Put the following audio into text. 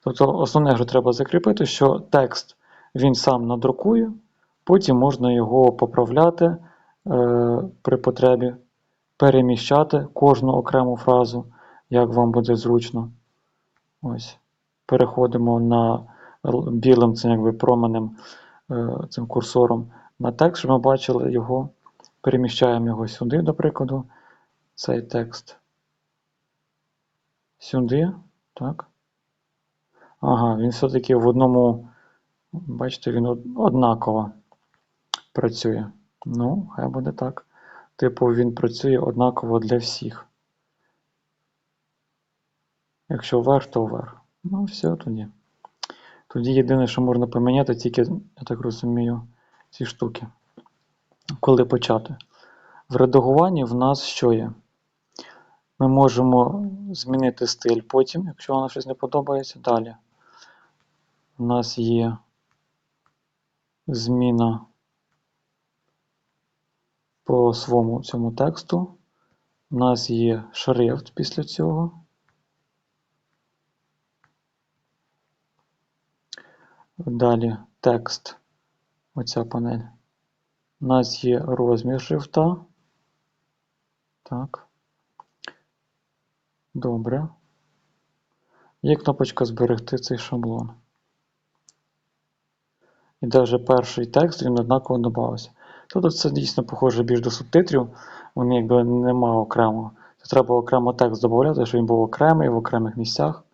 Тобто основне, що треба закріпити, що текст він сам надрукує, потім можна його поправляти е, при потребі, переміщати кожну окрему фразу, як вам буде зручно. Ось. Переходимо на білим цим якби променем, е, цим курсором на текст, щоб ми бачили його. Переміщаємо його сюди, до прикладу, цей текст. Сюди, так. Ага, він все-таки в одному, бачите, він однаково працює. Ну, хай буде так. Типу, він працює однаково для всіх. Якщо вверх, то вверх. Ну, все тоді. Тоді єдине, що можна поміняти, тільки, я так розумію, ці штуки. Коли почати. В редагуванні в нас що є? Ми можемо змінити стиль потім, якщо вам щось не подобається. Далі. У нас є зміна по своєму цьому тексту. У нас є шрифт після цього. Далі текст. Оця панель. У нас є розмір шрифта. Так. Добре. Є кнопочка зберегти цей шаблон. І навіть перший текст він однаково додавався. Тобто це дійсно похоже більш до субтитрів. Вони якби нема окремо. Це треба окремо текст додати, щоб він був окремий в окремих місцях.